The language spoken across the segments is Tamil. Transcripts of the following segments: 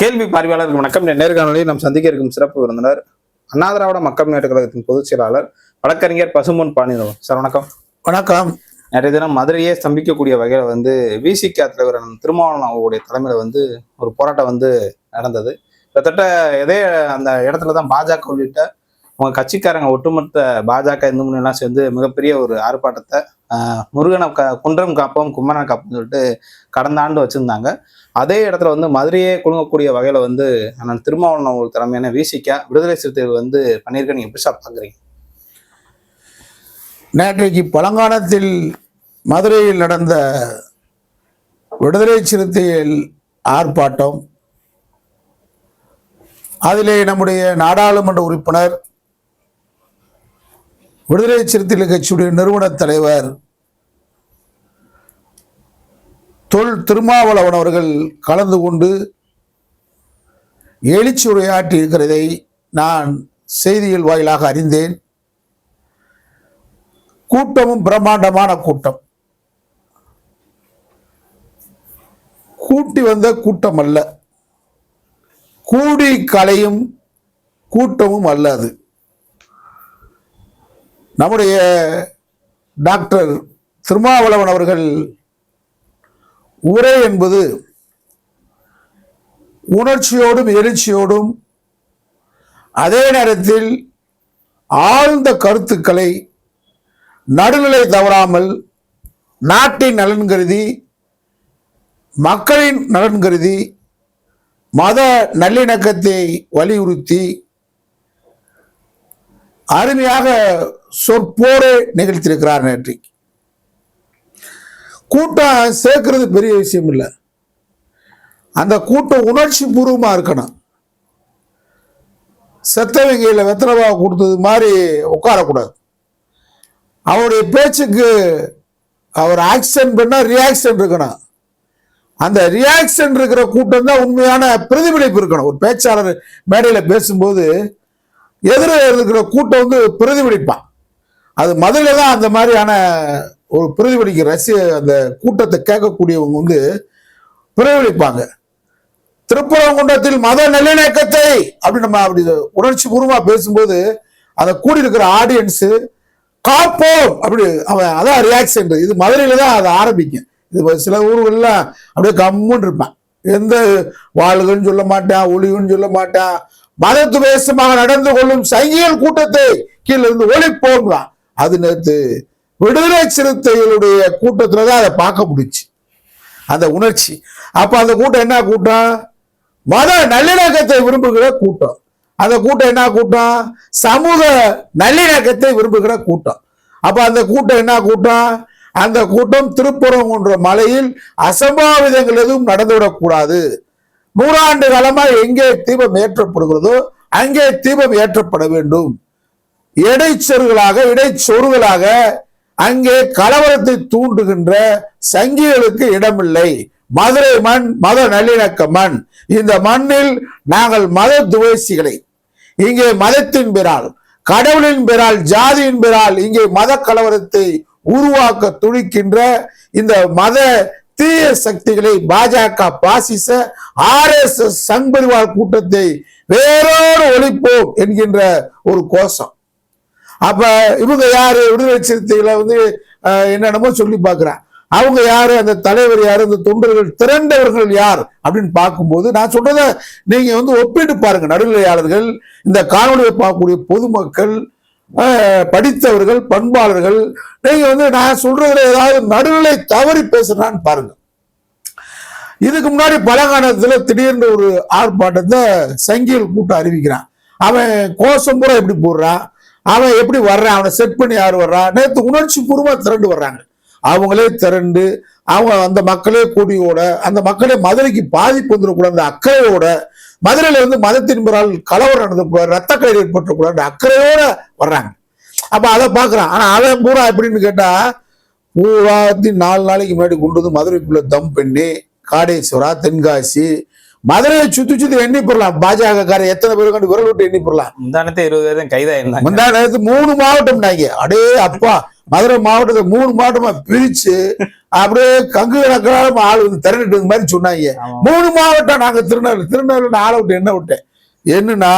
கேள்வி பார்வையாளருக்கு வணக்கம். நேர்காணலில் நாம் சந்திக்க இருக்கும் சிறப்பு விருந்தினர் அண்ணா திராவிட மக்கள் முன்னேற்ற கழகத்தின் பொதுச் செயலாளர் வழக்கறிஞர் பசும்பொன் பாணிதவன் சார் வணக்கம். வணக்கம். நேற்றைய தினம் மதுரையே ஸ்தம்பிக்கக்கூடிய வகையில வந்து விசிகா தலைவர் திருமாவளவன் அவர்களுடைய தலைமையில வந்து ஒரு போராட்டம் வந்து நடந்தது. கிட்டத்தட்ட இதே அந்த இடத்துல தான் பாஜக உள்ளிட்ட அவங்க கட்சிக்காரங்க ஒட்டுமொத்த பாஜக இந்து முன்னணி எல்லாம் சேர்ந்து மிகப்பெரிய ஒரு ஆர்ப்பாட்டத்தை முருகனை க குன்றம் காப்போம் கும்மனை காப்போம் சொல்லிட்டு கடந்த ஆண்டு வச்சுருந்தாங்க. அதே இடத்துல வந்து மதுரையே குழுங்கக்கூடிய வகையில் வந்து அண்ணன் திருமாவளவன் ஒரு தலைமையான விசிகா விடுதலை சிறுத்தைகள் வந்து பண்ணியிருக்க நீங்கள் எப்படி சார் நேற்றைக்கு பழங்காலத்தில் மதுரையில் நடந்த விடுதலை சிறுத்தைகள் ஆர்ப்பாட்டம் அதிலே நம்முடைய நாடாளுமன்ற உறுப்பினர் விடுதலை சிறுத்தைகள் கட்சியுடைய நிறுவனத் தலைவர் தொல் திருமாவளவன் அவர்கள் கலந்து கொண்டு எழுச்சி உரையாற்றி இருக்கிறதை நான் செய்திகள் வாயிலாக அறிந்தேன். கூட்டமும் பிரம்மாண்டமான கூட்டம். கூட்டி வந்த கூட்டம் அல்ல கூடி கலையும் கூட்டமும் அல்ல அது. நம்முடைய டாக்டர் திருமாவளவன் அவர்கள் உரை என்பது உணர்ச்சியோடும் எழுச்சியோடும் அதே நேரத்தில் ஆழ்ந்த கருத்துக்களை நடுநிலை தவறாமல் நாட்டின் நலன் கருதி மக்களின் நலன் கருதி மத நல்லிணக்கத்தை வலியுறுத்தி அருமையாக சொற்போரை நிகழ்த்தியிருக்கிறார் நேற்றைக்கு. கூட்டம் சேர்க்கறது பெரிய விஷயம் இல்லை. அந்த கூட்டம் உணர்ச்சி பூர்வமாக இருக்கணும். செத்தவங்கையில் வெத்தலைவா கொடுத்தது மாதிரி உட்காரக்கூடாது. அவருடைய பேச்சுக்கு அவர் ஆக்ஷன் பண்ணால் ரியாக்ஷன் இருக்கணும். அந்த ரியாக்ஷன் இருக்கிற கூட்டம் தான் உண்மையான பிரதிபலிப்பு இருக்கணும். ஒரு பேச்சாளர் மேடையில் பேசும்போது எதிர இருக்கிற கூட்டம் வந்து பிரதிபலிப்பான். அது மதுரையில தான் அந்த மாதிரியான ஒரு பிரதிபலிக்க ரசிக அந்த கூட்டத்தை கேட்கக்கூடியவங்க வந்து பிரதிபலிப்பாங்க. திருப்பரங்குன்றத்தில் மத நல்லிணக்கத்தை அப்படி நம்ம அப்படி உணர்ச்சி பூர்வமா பேசும்போது அதை கூடி இருக்கிற ஆடியன்ஸு காப்போம் அப்படி அவன் அதான் ரியாக்ஷன் இது மதுரையில தான் அதை ஆரம்பிக்கும். இது சில ஊர்கள்ல அப்படியே கம்முன்னு இருப்பான். எந்த வாழ்கன்னு சொல்ல மாட்டான் ஒளிவுன்னு சொல்ல மாட்டான். மதத்து வேசமாக நடந்து கொள்ளும் சங்கியல் கூட்டத்தை கீழே இருந்து ஒளிப்போம்லாம். அது நேற்று விடுதலை சிறுத்தைகளுடைய கூட்டத்தில் தான் அதை பார்க்க முடிச்சு அந்த உணர்ச்சி. அப்போ அந்த கூட்டம் என்ன கூட்டம்? மத நல்லிணக்கத்தை விரும்புகிற கூட்டம். அந்த கூட்டம் என்ன கூட்டம்? சமூக நல்லிணக்கத்தை விரும்புகிற கூட்டம். அப்போ அந்த கூட்டம் என்ன கூட்டம்? அந்த கூட்டம் திருப்புறங்குன்ற மலையில் அசம்பாவிதங்கள் எதுவும் நடந்துவிடக்கூடாது. நூறாண்டு காலமாக எங்கே தீபம் ஏற்றப்படுகிறதோ அங்கே தீபம் ஏற்றப்பட வேண்டும். இடைச்சொருகளாக இடைச்சொருகளாக அங்கே கலவரத்தை தூண்டுகின்ற சங்கிகளுக்கு இடமில்லை. மதுரை மண் மத நல்லிணக்க மண். இந்த மண்ணில் நாங்கள் மத துவேசிகளை இங்கே மதத்தின் பிறால் கடவுளின் பிறால் ஜாதியின் பிறால் இங்கே மத கலவரத்தை உருவாக்க துடிக்கின்ற இந்த மத தீய சக்திகளை பாஜக பாசிச ஆர் எஸ் எஸ் சங்பரிவார் கூட்டத்தை வேறோடு ஒழிப்போம் என்கின்ற ஒரு கோஷம். அப்ப இவங்க யாரு? விடுதலை சிறுத்தைகளை வந்து என்னென்னமோ சொல்லி பார்க்குறான் அவங்க யாரு? அந்த தலைவர் யாரு? அந்த தொண்டர்கள் திரண்டவர்கள் யார்? அப்படின்னு பார்க்கும்போது நான் சொல்றத நீங்க வந்து ஒப்பிட்டு பாருங்க. நடுநிலையாளர்கள் இந்த காணொலியை பார்க்கக்கூடிய பொதுமக்கள் படித்தவர்கள் பண்பாளர்கள் நீங்க வந்து நான் சொல்றதுல ஏதாவது நடுநிலை தவறி பேசுறான்னு பாருங்க. இதுக்கு முன்னாடி பலகாலத்துல திடீர்னு ஒரு ஆர்ப்பாட்டத்தை சங்கியல் கூட்டம் அறிவிக்கிறான். அவன் கோஷம் பூரா எப்படி போடுறான்? அவன் எப்படி வர்றான்? அவனை செட் பண்ணி யார் வர்றான் நேற்று உணர்ச்சி பூர்வமாக திரண்டு வர்றாங்க. அவங்களே திரண்டு அவங்க அந்த மக்களே கூடியோட அந்த மக்களே மதுரைக்கு பாதிப்பு வந்துடக்கூடாது அந்த அக்கறையோட மதுரையில் வந்து மதத்தின் பிறால் கலவரம் நடந்தக்கூடாது ரத்த கயிறு ஏற்பட்டக்கூடாது அக்கறையோட வர்றாங்க. அப்போ அதை பார்க்குறான். ஆனால் அவன் பூரா எப்படின்னு கேட்டால் பூராத்தி நாலு நாளைக்கு முன்னாடி கொண்டு வந்து மதுரைக்குள்ளே தம் பண்ணி காடேஸ்வரா தென்காசி மதுரையை சுத்தி சுத்தி எண்ணி போடலாம் பாஜக காரர் எத்தனை பேர் கண்டு விரல் விட்டு எண்ணி போடலாம் முந்தானத்தை இருபது பேரும் கைதாயிருந்தாங்க முந்தா நேரத்து மூணு மாவட்டம் நாங்க அடே அப்பா மதுரை மாவட்டத்தை மூணு மாவட்டமா பிரிச்சு அப்படியே கங்கு கணக்கான ஆள் வந்து திரண்டுட்டு இருந்த மாதிரி சொன்னாங்க. மூணு மாவட்டம் நாங்க திருநெல்வேலி திருநெல்வேலி ஆளை விட்டு என்ன விட்டேன்? என்னன்னா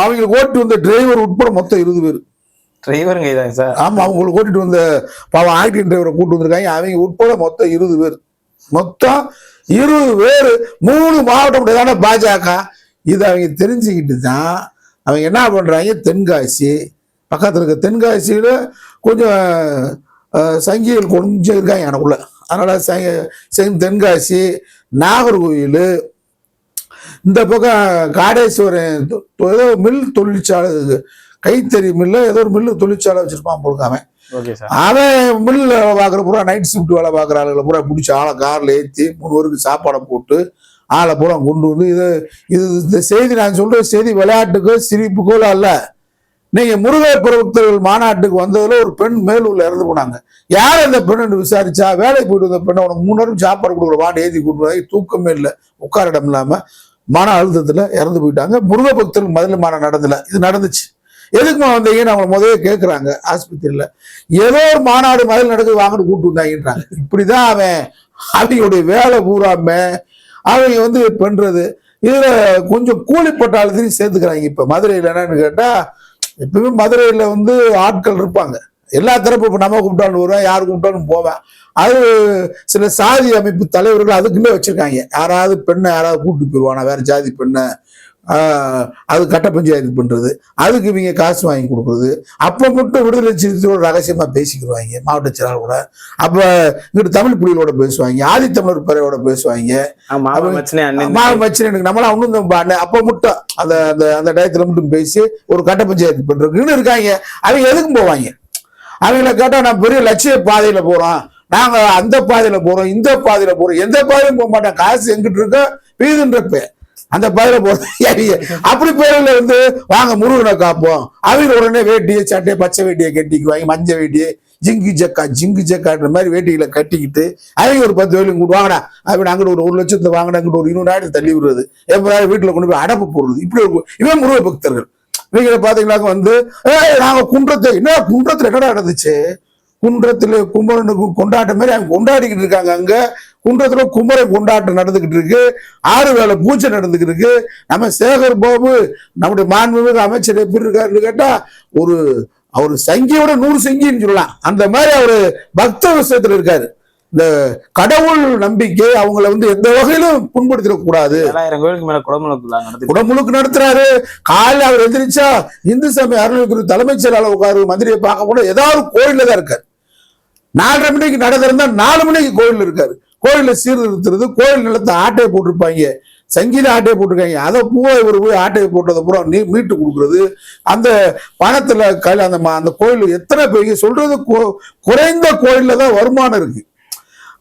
அவங்களுக்கு ஓட்டு வந்த டிரைவர் உட்பட மொத்தம் இருபது பேர். டிரைவருங்க இதாங்க சார். ஆமா அவங்களுக்கு ஓட்டிட்டு வந்த பாவம் ஆக்டிங் டிரைவரை கூட்டு வந்திருக்காங்க. அவங்க உட்பட மொத்தம் இருபது பேர். மொத்தம் இருபது பேர் மூணு மாவட்டம் தானே பாஜக. இதை அவங்க தெரிஞ்சுக்கிட்டு தான் அவங்க என்ன பண்ணுறாங்க தென்காசி பக்கத்தில் இருக்க தென்காசியில் கொஞ்சம் சங்கிகள் கொஞ்சம் இருக்காங்க எனக்குள்ள அதனால் சங்க- தென்காசி நாகர்கோவில் இந்த பக்கம் காடேஸ்வரன் ஏதோ மில் தொழிற்சாலை கைத்தறி மில்லு ஏதோ ஒரு மில்லு தொழிற்சாலை வச்சுருப்பான் போலுக்கு அவன் ஓகே மில்ல வேலை பார்க்குற பூரா நைட் ஷிஃப்ட் வேலை பார்க்குற ஆளுகளை பூரா பிடிச்சி ஆளை காரில் ஏற்றி மூணு பேருக்கு சாப்பாடை போட்டு ஆளை பூரா கொண்டு வந்து இது இது இந்த செய்தி நான் சொல்ற செய்தி விளையாட்டுக்கோ சிரிப்புக்கோ அல்ல நீங்க முருக பிரபுத்தர்கள் மாநாட்டுக்கு வந்ததுல ஒரு பெண் மேலூர்ல இறந்து போனாங்க. யார் அந்த பெண்ணு விசாரிச்சா வேலைக்கு போயிட்டு வந்த பெண்ணை உனக்கு மூணு நேரம் சாப்பாடு கொடுக்குற வாண்டி ஏற்றி கூட்டு தூக்கமே இல்லை உட்கார இடம் இல்லாம மன அழுத்தத்துல இறந்து போயிட்டாங்க. முருக பக்தர்கள் முதல்ல மாநாடு நடந்தல இது நடந்துச்சு. எதுக்குமா வந்தீங்கன்னு அவங்க முதல்ல கேட்குறாங்க ஆஸ்பத்திரியில. ஏதோ ஒரு மாநாடு மாதிரி நடக்குது வாங்கன்னு கூப்பிட்டு வந்தாங்கன்றாங்க. இப்படி தான் அவன் அவங்களுடைய வேலை பூராம அவங்க வந்து பண்ணுறது இதில் கொஞ்சம் கூலிப்பட்டாளத்தையும் சேர்த்துக்கிறாங்க இப்போ. மதுரையில் என்னன்னு கேட்டால் எப்பவுமே மதுரையில் வந்து ஆட்கள் இருப்பாங்க. எல்லா தரப்பும் இப்போ நம்ம கூப்பிட்டாலும் வருவேன் யார் கூப்பிட்டாலும் போவேன். அது சில சாதி அமைப்பு தலைவர்கள் அதுக்குள்ளே வச்சிருக்காங்க. யாராவது பெண்ணை யாராவது கூப்பிட்டு போயிடுவானா வேற ஜாதி பெண்ணை. அது கட்ட பஞ்சாயத்து பண்றது. அதுக்கு இவங்க காசு வாங்கி கொடுக்குறது. அப்ப மட்டும் விடுதலை சிறுத்தையோட ரகசியமா பேசிக்கிடுவாங்க மாவட்ட செயலாளர் கூட. அப்ப இங்கிட்டு தமிழ் புலிகளோட பேசுவாங்க ஆதித்தமிழர் பறையோட பேசுவாங்க. ஆமா அவங்க- மச்சனே அண்ணன் மா வச்சு எனக்கு நம்மளாம் ஒன்றும் அப்ப மட்டும் அந்த அந்த அந்த டயத்துல மட்டும் பேசி ஒரு கட்ட பஞ்சாயத்து பண்றதுக்குன்னு இருக்காங்க. அவங்க எதுக்கும் போவாங்க? அவங்கள கேட்டா நான் பெரிய லட்சிய பாதையில போறோம். நாங்க அந்த பாதையில போறோம் இந்த பாதையில போறோம். எந்த பாதையிலும் போக மாட்டோம். காசு எங்கிட்டு இருக்கோ பீதுன்றப்ப அந்த பாதையில போறோம் அப்படி பேரில் வந்து வாங்க முருகனை காப்போம். அவங்க உடனே வேட்டியை சட்டையை பச்சை வேட்டியை கட்டிக்குவாங்க மஞ்சள் வேட்டியை ஜிங்கு ஜக்கா ஜிங்கு ஜக்கான்ற மாதிரி வேட்டிகளை கட்டிக்கிட்டு அவங்க ஒரு பத்து வேலையும் கூட்டு வாங்கடா. அப்படி அங்கிட்ட ஒரு ஒரு லட்சத்தை வாங்கினா அங்கிட்ட ஒரு இருநூறாயிரம் தள்ளி விடுறது. எப்போ வீட்டுல கொண்டு போய் அடப்பு போடுறது. இப்படி ஒரு- இவன் முருக பக்தர்கள். நீங்க பாத்தீங்கன்னாக்க வந்து ஏய் நாங்க குன்றத்தை என்ன குன்றத்துல என்னடா நடந்துச்சு? குன்றத்துல குமரனுக்கு கொண்டாட்டம் மாதிரி அவங்க கொண்டாடிக்கிட்டு இருக்காங்க அங்க. குன்றத்துல குமரன் கொண்டாட்டம் நடந்துகிட்டு இருக்கு. ஆறு வேளை பூஜை நடந்துகிட்டு இருக்கு. நம்ம சேகர் பாபு நம்முடைய மாண்புமிகு அமைச்சர் எப்படி இருக்காருன்னு கேட்டா ஒரு அவர் சங்கியோட நூறு சங்கின்னு சொல்லலாம். அந்த மாதிரி அவரு பக்த விஷயத்துல இருக்காரு. இந்த கடவுள் நம்பிக்கை அவங்கள வந்து எந்த வகையிலும் புண்படுத்திடக்கூடாது குடமுழுக்கு நடத்துறாரு. காலையில அவர் எந்திரிச்சா இந்து சமய அறநிலையத்துறை தலைமைச் செயலாளர் உட்காரு மந்திரியை பார்க்க கூட ஏதாவது கோயில்ல தான் இருக்காரு. நாலரை மணிக்கு நட திறந்தா நாலு மணிக்கு கோயில் இருக்காரு. கோயில சீர்திருத்துறது கோயில் நிலத்தை ஆட்டையை போட்டிருப்பாங்க. சங்கீத ஆட்டையை போட்டிருக்காங்க. அதை பூவை இவர் போய் ஆட்டையை போட்டதை பூரா நீ மீட்டு கொடுக்குறது. அந்த பணத்துல கல் அந்த அந்த கோயில் எத்தனை பேர் சொல்றது குறைந்த கோயில்ல தான் வருமானம் இருக்கு.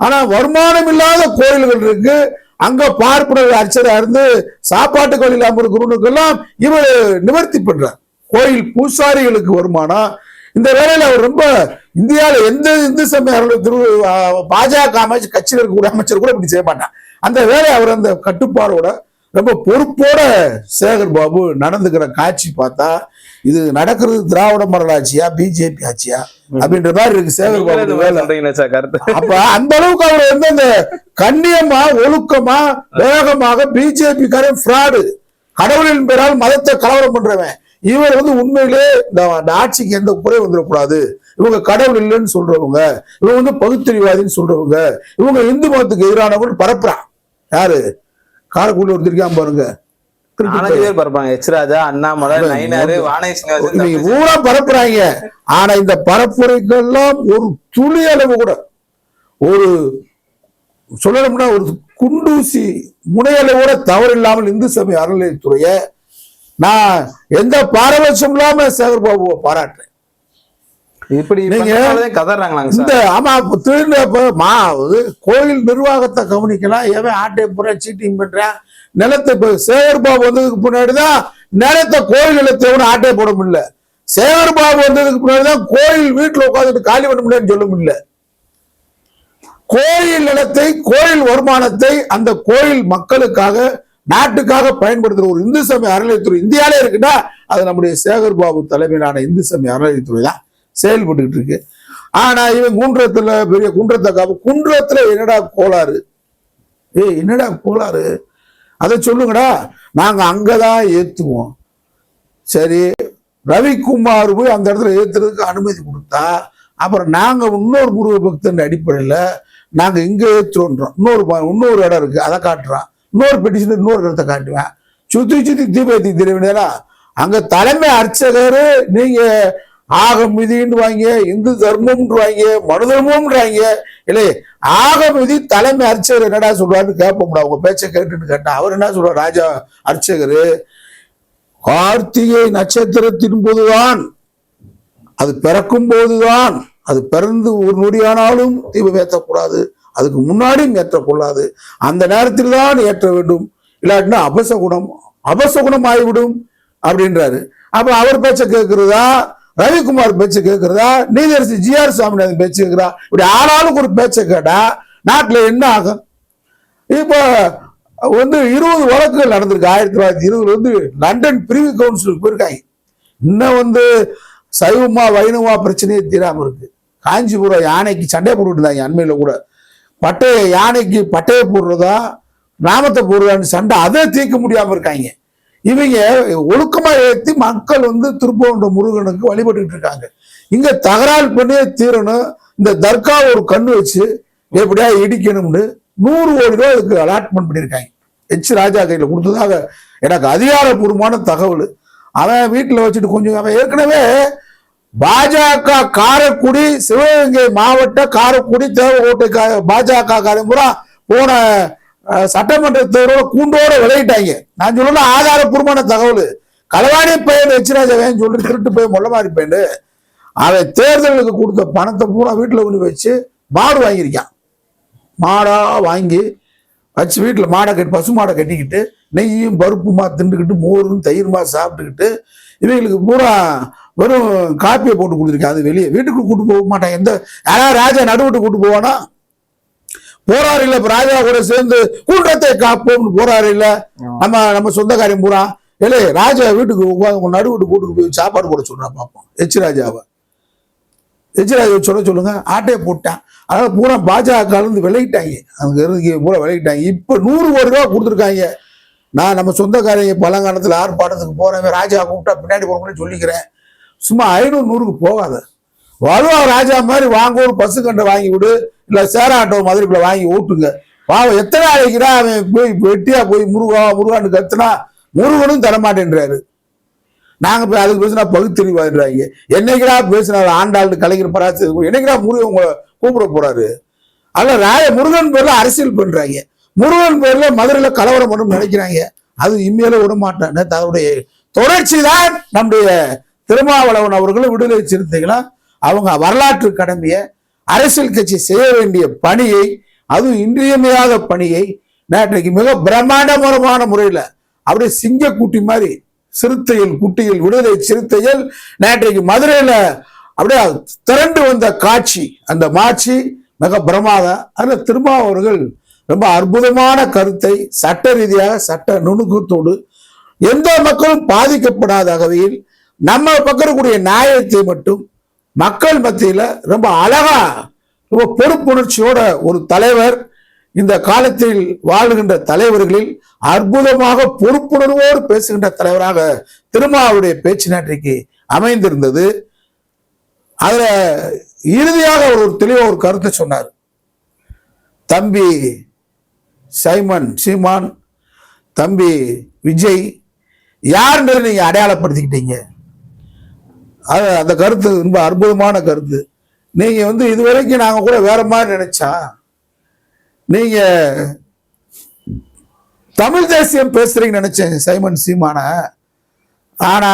ஆனா வருமானம் இல்லாத கோயில்கள் இருக்கு. அங்க பார்ப்பனர் அர்ச்சரா இருந்து சாப்பாட்டுக்கு இல்லாமல் இல்லாம இருக்கிறவனுக்கெல்லாம் இவர் நிவர்த்தி பண்றார். கோயில் பூசாரிகளுக்கு வருமானம். இந்த வேலையில அவர் ரொம்ப இந்தியாவில எந்த இந்து சமய ஆஹ், பாஜக அமைச்சர் கட்சியில் இருக்கக்கூடிய அமைச்சர் கூட இப்படி செய்ய மாட்டான். அந்த வேலையை அவர் அந்த கட்டுப்பாடோட ரொம்ப பொறுப்போட சேகர் பாபு நடந்துக்கிற காட்சி பார்த்தா இது நடக்கிறது திராவிட மாடல் ஆட்சியா பிஜேபி ஆட்சியா அப்படின்ற மாதிரி இருக்கு சேகர் பாபு அப்ப அந்த அளவுக்கு அவர் வந்து அந்த கண்ணியமா ஒழுக்கமா வேகமாக பிஜேபி காரன் ஃப்ராடு கடவுளின் பெயரால் மதத்தை கலவரம் பண்றவன். இவர் வந்து உண்மையிலே இந்த ஆட்சிக்கு எந்த குறை வந்துடக்கூடாது. இவங்க கடவுள் இல்லைன்னு சொல்றவங்க இவங்க வந்து பகுத்தறிவாதின்னு சொல்றவங்க இவங்க இந்து மதத்துக்கு எதிரானவங்க பரப்புறான் யாரு? காரைக்குடி ஒருத்தருக்கான் பாருங்க. பரப்புறாங்க. ஆனா இந்த பரப்புரைக்கெல்லாம் ஒரு துளி அளவு கூட. ஒரு சொல்லணும்னா ஒரு குண்டூசி முனையளவு கூட தவறு இல்லாமல் இந்து சமய அறநிலையத்துறைய நான் எந்த பாரபட்சம் இல்லாம சேகர் பாபுவை பாராட்டுறேன். இப்படி நீங்க- இந்த ஆமா மா கோயில் நிர்வாகத்தை கவனிக்கலாம். எவன் ஆட்டை புற சீட்டிங் பண்றான்? நிலத்தை இப்ப சேகர் பாபு வந்ததுக்கு முன்னாடிதான் நிலத்தை கோயில் நிலத்தை விட ஆட்டை போட முடியல. சேகர் பாபு வந்ததுக்கு முன்னாடிதான் கோயில் வீட்டுல உட்காந்துட்டு காலி பண்ண முடியாதுன்னு சொல்ல முடியல. கோயில் நிலத்தை கோயில் வருமானத்தை அந்த கோயில் மக்களுக்காக நாட்டுக்காக பயன்படுத்துகிற ஒரு இந்து சமய அறநிலையத்துறை இந்தியாவிலே இருக்குன்னா அது நம்முடைய சேகர் பாபு தலைமையிலான இந்து சமய அறநிலையத்துறை தான் செயல்பட்டுக்கிட்டு இருக்கு. ஆனா இவன் குன்றத்துல பெரிய குன்றத்தை காப்பு குன்றத்துல என்னடா கோளாறு? ஏய் என்னடா கோளாறு? அதை சொல்லுங்கடா. நாங்க அங்கதான் ஏத்துவோம். சரி ரவிக்குமார் போய் அந்த இடத்துல ஏத்துறதுக்கு அனுமதி கொடுத்தா அப்புறம் நாங்க இன்னொரு குருவ பக்தன் அடிப்படையில் நாங்க இங்க ஏற்றுன்றோம் இன்னொரு ப- இன்னொரு இடம் இருக்கு அதை காட்டுறான். இன்னொரு பெட்டிஷன் இன்னொரு கருத்தை காட்டுவேன். சுத்தி சுத்தி தீபத்தி திருவிழா அங்க தலைமை அர்ச்சகர் நீங்க ஆகம் விதின்னு வாங்க இந்து தர்மம்ன்றவாங்க மனு தர்மம்ன்றாங்க இல்லை ஆகம் விதி தலைமை அர்ச்சகர் என்னடா சொல்றாருன்னு கேட்போம்டா உங்க பேச்சை கேட்டுன்னு கேட்டா. அவர் என்ன சொல்றாரு ராஜா அர்ச்சகர்? கார்த்திகை நட்சத்திரத்தின் போதுதான் அது பிறக்கும் போதுதான் அது பிறந்து ஒரு நொடியானாலும் தீபம் ஏற்றக்கூடாது அதுக்கு முன்னாடியும் ஏற்றக்கூடாது அந்த நேரத்தில் தான் ஏற்ற வேண்டும். இல்லாட்டினா அபசகுணம் அபசகுணம் ஆகிவிடும் அப்படின்றாரு. அப்ப அவர் பேச்சை கேட்கிறதா? ரவிக்குமார் பேச்சு கேட்கிறதா? நீதரசி ஜிஆர் சாமிநாதன் பேச்சு கேட்கிறா இப்படி ஆளாளுக்கு ஒரு பேச்சை கேட்டா நாட்டில் என்ன ஆகும்? இப்போ வந்து இருபது வழக்குகள் நடந்திருக்கு. ஆயிரத்தி தொள்ளாயிரத்தி இருபதுல வந்து லண்டன் பிரிவு கவுன்சிலுக்கு போயிருக்காங்க. இன்னும் வந்து சைவமா வைணவா பிரச்சனையே தீராமல் இருக்கு. காஞ்சிபுரம் யானைக்கு சண்டை போட்டுருந்தாங்க அண்மையில் கூட. பட்டைய யானைக்கு பட்டையை போடுறதா நாமத்தை போடுறதான்னு சண்டை அதை தீர்க்க முடியாம இருக்காங்க. இவங்க ஒழுக்கமா ஏற்றி மக்கள் வந்து திருப்பவன்ற முருகனுக்கு வழிபட்டுக்கிட்டு இருக்காங்க. இங்க தகராறு பண்ணியே தீரணும். இந்த தர்கா ஒரு கண் வச்சு எப்படியா இடிக்கணும்னு நூறு கோடி ரூபாய் அதுக்கு அலாட்மெண்ட் பண்ணியிருக்காங்க. ஹெச் ராஜா கையில் கொடுத்ததாக எனக்கு அதிகாரப்பூர்வமான தகவல். அவன் வீட்டில் வச்சுட்டு கொஞ்சம் அவன் ஏற்கனவே பாஜக காரைக்குடி சிவகங்கை மாவட்ட காரைக்குடி தேவகோட்டை பாஜக காரம்புரா போன சட்டமன்ற தேர்தலோட கூண்டோட விளையிட்டாங்க. நான் சொல்லணும் ஆதாரப்பூர்வமான தகவல். களவாணி பையன் எச்ராஜாவேன் சொல்லி திருட்டு போய் மொள்ள மாதிரி பையன் அவன் தேர்தலுக்கு கொடுத்த பணத்தை பூரா வீட்டில் கொண்டு வச்சு மாடு வாங்கியிருக்கான். மாடா வாங்கி வச்சு வீட்டில் மாடை கட்டி பசு மாடை கட்டிக்கிட்டு நெய்யும் பருப்புமா திண்டுக்கிட்டு மோரும் தயிர்மா சாப்பிட்டுக்கிட்டு இவங்களுக்கு பூரா வெறும் காப்பியை போட்டு கொடுத்துருக்கேன் அது வெளியே வீட்டுக்கு கூட்டு போக மாட்டான் எந்த யாராவது ராஜா நடுவிட்டு கூட்டு போவானா? போறாரு இல்ல ராஜா கூட சேர்ந்து கூட்டத்தை காப்போம்னு போறாரு இல்ல? நம்ம நம்ம சொந்தக்காரன் பூரா. இல்லை ராஜா வீட்டுக்கு உட்காந்து உங்க நடுவிட்டு கூட்டுக்கு போய் சாப்பாடு போட சொல்றான் பார்ப்போம் எச் ராஜாவை. எச் ராஜாவை சொல்ல சொல்லுங்க. ஆட்டையை போட்டான். அதனால பூரா பாஜக கலந்து விளையிட்டாங்க அங்க இருந்து பூரா விளையிட்டாங்க இப்ப நூறு கோடி ரூபா கொடுத்துருக்காங்க. நான் நம்ம சொந்தக்காரங்க பழங்காலத்தில் ஆர்ப்பாட்டத்துக்கு போறேன் ராஜா கூப்பிட்டா பின்னாடி போறவங்களே சொல்லிக்கிறேன். சும்மா ஐநூறு நூறுக்கு போகாத. வருவா ராஜா மாதிரி வாங்க ஒரு பசு கண்டை வாங்கி விடு. இல்லை சேர ஆட்டோ மதுரைக்குள்ள வாங்கி ஓட்டுங்க. பாவம் எத்தனை நாளைக்குடா அவன் போய் வெட்டியா போய் முருகா முருகான்னு கத்துனா முருகனும் தரமாட்டேன்றாரு. நாங்கள் போய் அதுக்கு பேசினா பகுத்தறிவான்றாங்க என்னைக்குடா பேசினாரு? ஆண்டாள் கலைஞர் பராசு என்னைக்குடா முருகன் உங்களை கூப்பிட போறாரு? அதில் ராய முருகன் பேரில் அரசியல் பண்ணுறாங்க முருகன் பேர்ல மதுரையில கலவரம் பண்ணணும்னு நினைக்கிறாங்க. அது இம்மையில விட மாட்டேன் தன்னுடைய தொடர்ச்சி தான் நம்முடைய திருமாவளவன் அவர்களும் விடுதலை சிறுத்தைகளும் அவங்க வரலாற்று கடமையை அரசியல் கட்சி செய்ய வேண்டிய பணியை அதுவும் இன்றியமையாத பணியை நேற்றைக்கு மிக பிரம்மாண்டமரமான முறையில அப்படியே சிங்க கூட்டி மாதிரி சிறுத்தைகள் குட்டியில் விடுதலை சிறுத்தைகள் நேற்றைக்கு மதுரையில அப்படியே திரண்டு வந்த காட்சி அந்த மாட்சி மிக பிரமாதம். அதுல திருமாவர்கள் ரொம்ப அற்புதமான கருத்தை சட்ட ரீதியாக சட்ட நுணுக்கத்தோடு எந்த மக்களும் பாதிக்கப்படாத வகையில் நம்ம பக்கம் இருக்கக்கூடிய நியாயத்தை மட்டும் மக்கள் மத்தியில ரொம்ப அழகா ரொம்ப பொறுப்புணர்ச்சியோட ஒரு தலைவர் இந்த காலத்தில் வாழுகின்ற தலைவர்களில் அற்புதமாக பொறுப்புணர்வோடு பேசுகின்ற தலைவராக திருமாவுடைய பேச்சு நேற்றைக்கு அமைந்திருந்தது. அதில் இறுதியாக அவர் ஒரு தெளிவாக ஒரு கருத்தை சொன்னார். தம்பி சைமன் சீமான் தம்பி விஜய் யாருன்றது நீங்க அடையாளப்படுத்திக்கிட்டீங்க. அது அந்த கருத்து ரொம்ப அற்புதமான கருத்து. நீங்க வந்து இதுவரைக்கும் நாங்க கூட வேற மாதிரி நினைச்சா நீங்க தமிழ் தேசியம் பேசுறீங்கன்னு நினைச்சேன் சைமன் சீமான. ஆனா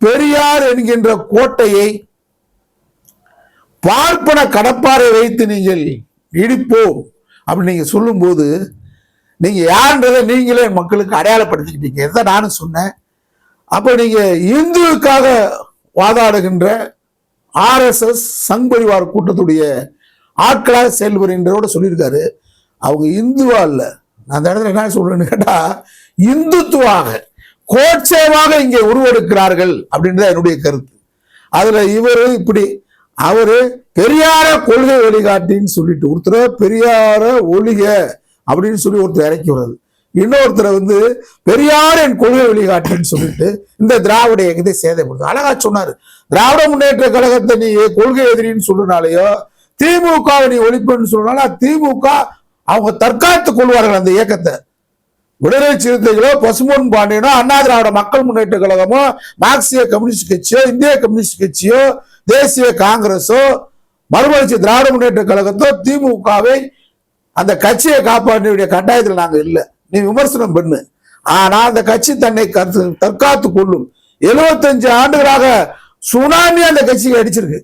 பெரியார் என்கின்ற கோட்டையை பார்ப்பன கடப்பாறை வைத்து நீங்கள் இடிப்போம். அப்படி நீங்கள் சொல்லும்போது நீங்கள் யாருன்றதை நீங்களே மக்களுக்கு அடையாளப்படுத்திக்கிட்டீங்க. எதை நானும் சொன்னேன். அப்போ நீங்கள் இந்துவுக்காக வாதாடுகின்ற ஆர்எஸ்எஸ் சங் பரிவார் கூட்டத்துடைய ஆட்களாக செயல்படுகின்றதோட சொல்லியிருக்காரு. அவங்க இந்துவா இல்லை. நான் அந்த இடத்துல என்ன சொல்றேன்னு கேட்டால் இந்துத்துவாக கோட்சேவாக இங்கே உருவெடுக்கிறார்கள் அப்படின்றத என்னுடைய கருத்து. அதில் இவர் இப்படி அவரு பெரியார கொள்கை வழிகாட்டின்னு சொல்லிட்டு ஒருத்தரை பெரியார ஒழிக அப்படின்னு சொல்லி ஒருத்தர் இறக்கி வர்றது இன்னொருத்தரை வந்து பெரியார் என் கொள்கை வழிகாட்டின்னு சொல்லிட்டு இந்த திராவிட இயக்கத்தை சேதப்படுது அழகா சொன்னாரு. திராவிட முன்னேற்ற கழகத்தை நீ கொள்கை எதிரின்னு சொல்றனாலயோ திமுகவை நீ ஒழிப்புன்னு சொல்றனால திமுக அவங்க தற்காத்துக் கொள்வார்கள் அந்த இயக்கத்தை. விடுதலை சிறுத்தைகளோ பசுமன் பாண்டியனோ அண்ணா திராவிட மக்கள் முன்னேற்ற கழகமோ மார்க்சிய கம்யூனிஸ்ட் கட்சியோ இந்திய கம்யூனிஸ்ட் கட்சியோ தேசிய காங்கிரஸோ மறுமலர்ச்சி திராவிட முன்னேற்ற கழகத்தோ திமுகவை அந்த கட்சியை காப்பாற்ற வேண்டிய கட்டாயத்தில் நாங்கள் இல்லை. நீ விமர்சனம் பண்ணு. ஆனால் அந்த கட்சி தன்னை கற்று தற்காத்து கொள்ளும். 75 ஆண்டுகளாக சுனாமி அந்த கட்சியை அடிச்சிருக்கு.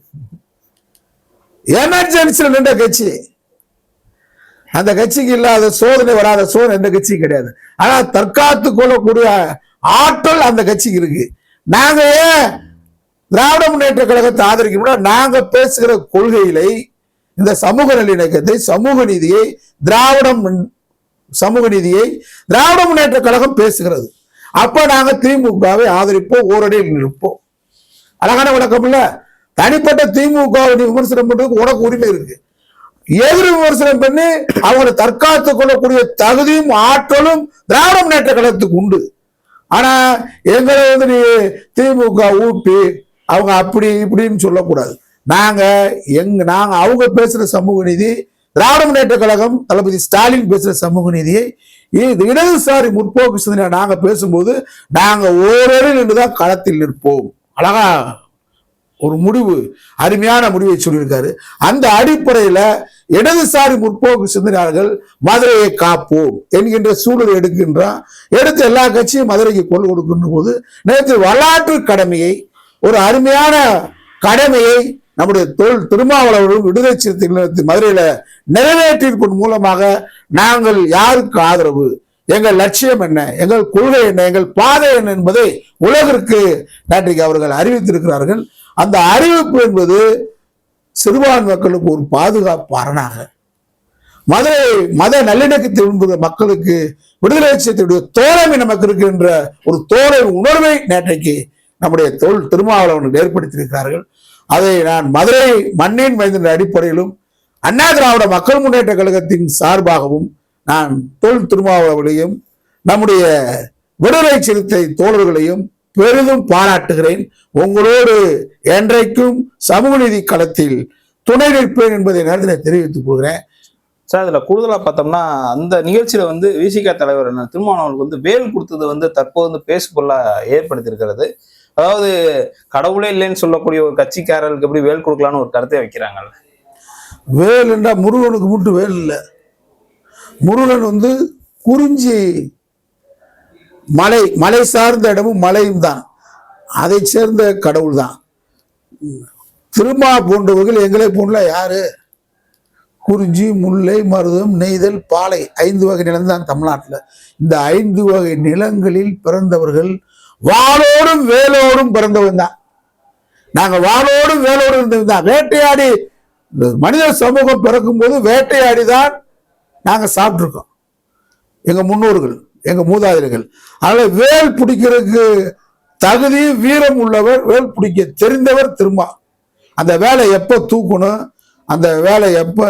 எமர்ஜென்சியில் நின்ற கட்சி. அந்த கட்சிக்கு இல்லாத சோதனை வராத சோதனை எந்த கட்சியும் கிடையாது. ஆனா தற்காத்து கொள்ளக்கூடிய ஆற்றல் அந்த கட்சிக்கு இருக்கு. நாங்க ஏன் திராவிட முன்னேற்ற கழகத்தை ஆதரிக்கணும்னா நாங்க பேசுகிற கொள்கைகளை இந்த சமூக நல்லிணக்கத்தை சமூக நீதியை திராவிடம் முன்- சமூக நீதியை திராவிட முன்னேற்ற கழகம் பேசுகிறது. அப்ப நாங்க திமுகவை ஆதரிப்போம் ஓரடியில் நிற்போம். அழகான விளக்கம் இல்ல? தனிப்பட்ட திமுகவை விமர்சனம் பண்றதுக்கு உனக்கு உரிமை இருக்கு. எதிர் விமர்சனம் பண்ணி அவங்களை தற்காத்துக் கொள்ளக்கூடிய தகுதியும் ஆற்றலும் திராவிட முன்னேற்ற கழகத்துக்கு உண்டு. ஆனா எங்களை வந்து நீ திமுக ஊப்பி அவங்க அப்படி இப்படின்னு சொல்லக்கூடாது. நாங்க எங்க நாங்க அவங்க பேசுற சமூக நீதி திராவிட முன்னேற்ற கழகம் தளபதி ஸ்டாலின் பேசுற சமூக நீதியை இது இடதுசாரி முற்போக்கு சிந்தனை நாங்க பேசும்போது நாங்க ஓரொரு நின்றுதான் களத்தில் நிற்போம். அழகா ஒரு முடிவு அருமையான முடிவை சொல்லியிருக்காரு. அந்த அடிப்படையில இடதுசாரி முற்போக்கு சிந்தனையாளர்கள் மதுரையை காப்போம் என்கின்ற சூழல் எடுக்கின்றான் எடுத்து எல்லா கட்சியும் மதுரைக்கு கொண்டு கொடுக்கின்ற போது நேற்று வரலாற்று கடமையை ஒரு அருமையான கடமையை நம்முடைய தொழில் திருமாவளவரும் விடுதலை சிறுத்தைகள் மதுரையில நிறைவேற்றியிருப்பதன் மூலமாக நாங்கள் யாருக்கு ஆதரவு? எங்கள் லட்சியம் என்ன? எங்கள் கொள்கை என்ன? எங்கள் பாதை என்ன என்பதை உலகிற்கு நேற்றைக்கு அவர்கள் அறிவித்திருக்கிறார்கள். அந்த அறிவிப்பு என்பது சிறுபான்மை மக்களுக்கு ஒரு பாதுகாப்பு அரணாக. மதுரை மத நல்லிணக்கத்தில் விரும்புகிற மக்களுக்கு விடுதலை லட்சியத்தினுடைய தோழமை நமக்கு இருக்கின்ற ஒரு தோழமை உணர்வை நேற்றைக்கு நம்முடைய தோல் திருமாவளவன் ஏற்படுத்தியிருக்கிறார்கள். அதை நான் மதுரை மண்ணின் மைந்தின் அடிப்படையிலும் அண்ணா திராவிட மக்கள் முன்னேற்ற கழகத்தின் சார்பாகவும் நான் தோல் திருமாவளவனையும் நம்முடைய விடுதலை சிறுத்தை தோழர்களையும் பெரிதும் பாராட்டுகிறேன். உங்களோடு என்றைக்கும் சமூக நீதி களத்தில் துணை நிற்பேன் என்பதை நேரத்தில் தெரிவித்துக் கொள்கிறேன். சார் இதுல கூடுதலா பார்த்தோம்னா அந்த நிகழ்ச்சியில வந்து விசிக தலைவர் என்ன திருமாவளவனுக்கு வந்து வேல் கொடுத்தது வந்து தற்போது வந்து பேசுபொருளா ஏற்படுத்தியிருக்கிறது. அதாவது கடவுளே இல்லைன்னு சொல்லக்கூடிய ஒரு கட்சிக்காரர்களுக்கு எப்படி வேல் கொடுக்கலான்னு ஒரு கருத்தை வைக்கிறாங்கல்ல. வேல் என்றா முருகனுக்கு மட்டும் வேல் இல்லை. முருகன் வந்து குறிஞ்சி மலை மலை சார்ந்த இடமும் மலையும் தான் அதை சேர்ந்த கடவுள் தான் திருமா போன்றவர்கள் எங்களை போன்ற யாரு? குறிஞ்சி முல்லை மருதம் நெய்தல் பாலை ஐந்து வகை நிலம் தான் தமிழ்நாட்டில். இந்த ஐந்து வகை நிலங்களில் பிறந்தவர்கள் வாளோடும் வேலோடும் பிறந்தவன் தான் நாங்கள் வாளோடும் வேலோடும் இருந்தவன் தான் வேட்டையாடி இந்த மனித சமூகம் பிறக்கும்போது வேட்டையாடி தான் நாங்கள் சாப்பிட்ருக்கோம் எங்கள் முன்னோர்கள் எங்க மூதாதையர்கள். அதனால வேல் பிடிக்கிறதுக்கு தகுதி வீரம் உள்ளவர் வேல் பிடிக்க தெரிந்தவர் திரும்ப. அந்த வேலை எப்போ தூக்கணும் அந்த வேலை எப்போ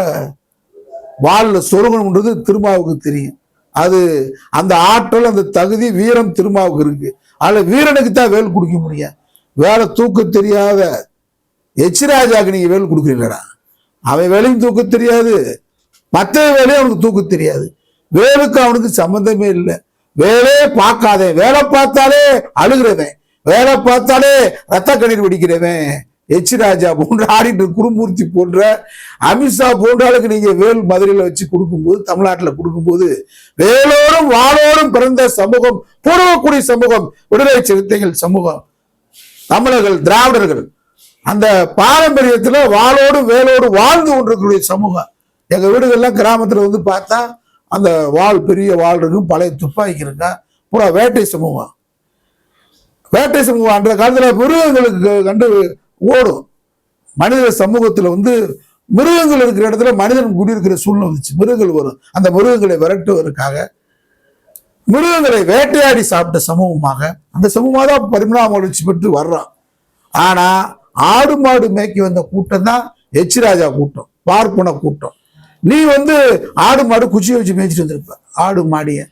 வாளில் சொருகணுன்றது திருமாவுக்கு தெரியும். அது அந்த ஆற்றல் அந்த தகுதி வீரம் திருமாவுக்கு இருக்கு. அதில் வீரனுக்கு தான் வேல் கொடுக்க முடியும். வேலை தூக்க தெரியாத எச்சிராஜாக்கு நீங்கள் வேல் கொடுக்குறீங்களா அவன் வேலையும் தூக்க தெரியாது. மற்ற வேலையும் அவனுக்கு தூக்க தெரியாது. வேலுக்கு அவனுக்கு சம்பந்தமே இல்லை. வேலையே பார்க்காதே. வேலை பார்த்தாலே அழுகிறவன். வேலை பார்த்தாலே ரத்த கண்ணீர் வெடிக்கிறவன். எச் ராஜா போன்ற ஆடிட்டு குருமூர்த்தி போன்ற அமித்ஷா போன்ற ஆளுக்கு நீங்க வேல் மதுரையில வச்சு கொடுக்கும்போது தமிழ்நாட்டில் கொடுக்கும்போது வேலோடும் வாளோடும் பிறந்த சமூகம் பூர்வக்குடி சமூகம் விடுதலை சிறுத்தைகள் சமூகம் தமிழர்கள் திராவிடர்கள் அந்த பாரம்பரியத்துல வாளோடு வேலோடு வாழ்ந்து கொண்டிருக்கக்கூடிய சமூகம். எங்க வீடுகள்லாம் கிராமத்துல வந்து பார்த்தா அந்த வாள் பெரிய வாள் இருக்கும் பழைய துப்பாக்கி இருக்கா? பூரா வேட்டை சமூகம்? வேட்டை சமூகம் அந்த காலத்தில் மிருகங்களுக்கு கண்டு ஓடும். மனித சமூகத்தில் வந்து மிருகங்கள் இருக்கிற இடத்துல மனிதன் குடியிருக்கிற சூழ்நிலை வந்துச்சு. மிருகங்கள் வரும். அந்த மிருகங்களை விரட்டுவதற்காக மிருகங்களை வேட்டையாடி சாப்பிட்ட சமூகமாக அந்த சமூகமாக தான் பரிணாம வளர்ச்சி பெற்று வர்றோம் ஆனால் ஆடு மாடு மேய்க்கி வந்த கூட்டம் தான் எச் கூட்டம் பார்ப்பன கூட்டம். நீ வந்து ஆடு மாடு குச்சி வச்சு மேய்ச்சிட்டு வந்திருப்ப. ஆடு மாடிய.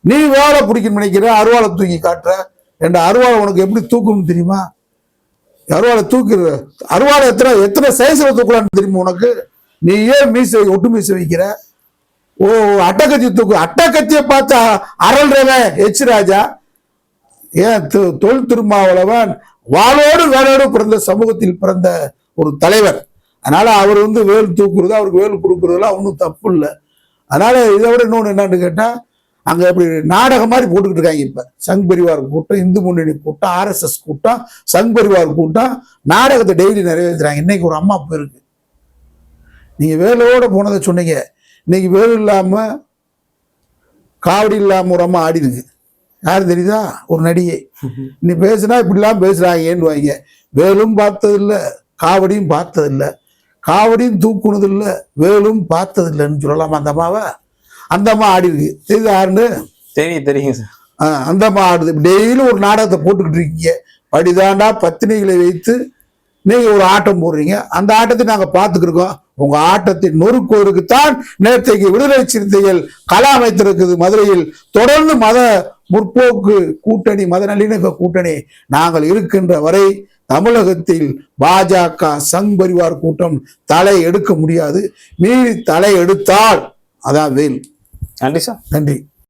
நீ வேலை பிடிக்கணும்னு நினைக்கிற அருவாளை தூக்கி காட்டுற. என்ற அருவாளை உனக்கு எப்படி தூக்கணும் தெரியுமா? அருவாளை தூக்குற அருவாளை எத்தனை எத்தனை சைஸில் தூக்கலான்னு தெரியுமா உனக்கு? நீ ஏன் மீசை ஒட்டு மீசை வைக்கிற? ஓ அட்டக்கத்தி தூக்கு. அட்டக்கத்தியை பார்த்தா அரள்றவன் ஹெச் ராஜா ஏன் தி- தொல் திருமாவளவன்? வாளோடு வேலோடு பிறந்த சமூகத்தில் பிறந்த ஒரு தலைவர். அதனால அவர் வந்து வேல் தூக்குறது அவருக்கு வேல் கொடுக்கறதுலாம் ஒன்றும் தப்பு இல்லை. அதனால இதை விட இன்னொன்று என்னன்னு கேட்டால் அங்கே இப்படி நாடகம் மாதிரி போட்டுக்கிட்டு இருக்காங்க இப்போ. சங் பரிவார் கூட்டம் இந்து முன்னணி கூட்டம் ஆர்எஸ்எஸ் கூட்டம் சங் பரிவார் கூட்டம் நாடகத்தை டெய்லி நிறைவேற்றுறாங்க இன்னைக்கு ஒரு அம்மா போயிருக்கு. நீங்கள் வேலோட போனதை சொன்னீங்க. இன்னைக்கு வேல் இல்லாமல் காவடி இல்லாமல் ஒரு அம்மா ஆடி யாரும் தெரியுதா? ஒரு நடிகை. நீ பேசுனா இப்படிலாம் பேசுறாங்கன்னு வாங்க. வேலும் பார்த்ததில்லை காவடியும் பார்த்ததில்லை. காவடியும் தூக்குனது இல்ல வேலும் பார்த்தது இல்லைன்னு சொல்லலாமா அந்த அம்மாவை? அந்த அம்மா ஆடி இருக்கு தெரியுதா யாருன்னு? தெரியும் தெரியுங்க சார். ஆ, அந்த அம்மா ஆடுது. டெய்லி ஒரு நாடகத்தை போட்டுக்கிட்டு இருக்கீங்க. படிதாண்டா பத்தினிகளை வைத்து நீங்க ஒரு ஆட்டம் போடுறீங்க. அந்த ஆட்டத்தை நாங்க பார்த்துக்கிருக்கோம். உங்க ஆட்டத்தின் நொறுக்குவதற்குத்தான் நேற்றைக்கு விடுதலை சிறுத்தைகள் களா அமைத்திருக்குது மதுரையில். தொடர்ந்து மத முற்போக்கு கூட்டணி மத நல்லிணக்க கூட்டணி நாங்கள் இருக்கின்ற வரை தமிழகத்தில் பாஜக சங் பரிவார் கூட்டம் தலை எடுக்க முடியாது. மீறி தலை எடுத்தால் அதான் வேல். நன்றி சார். நன்றி.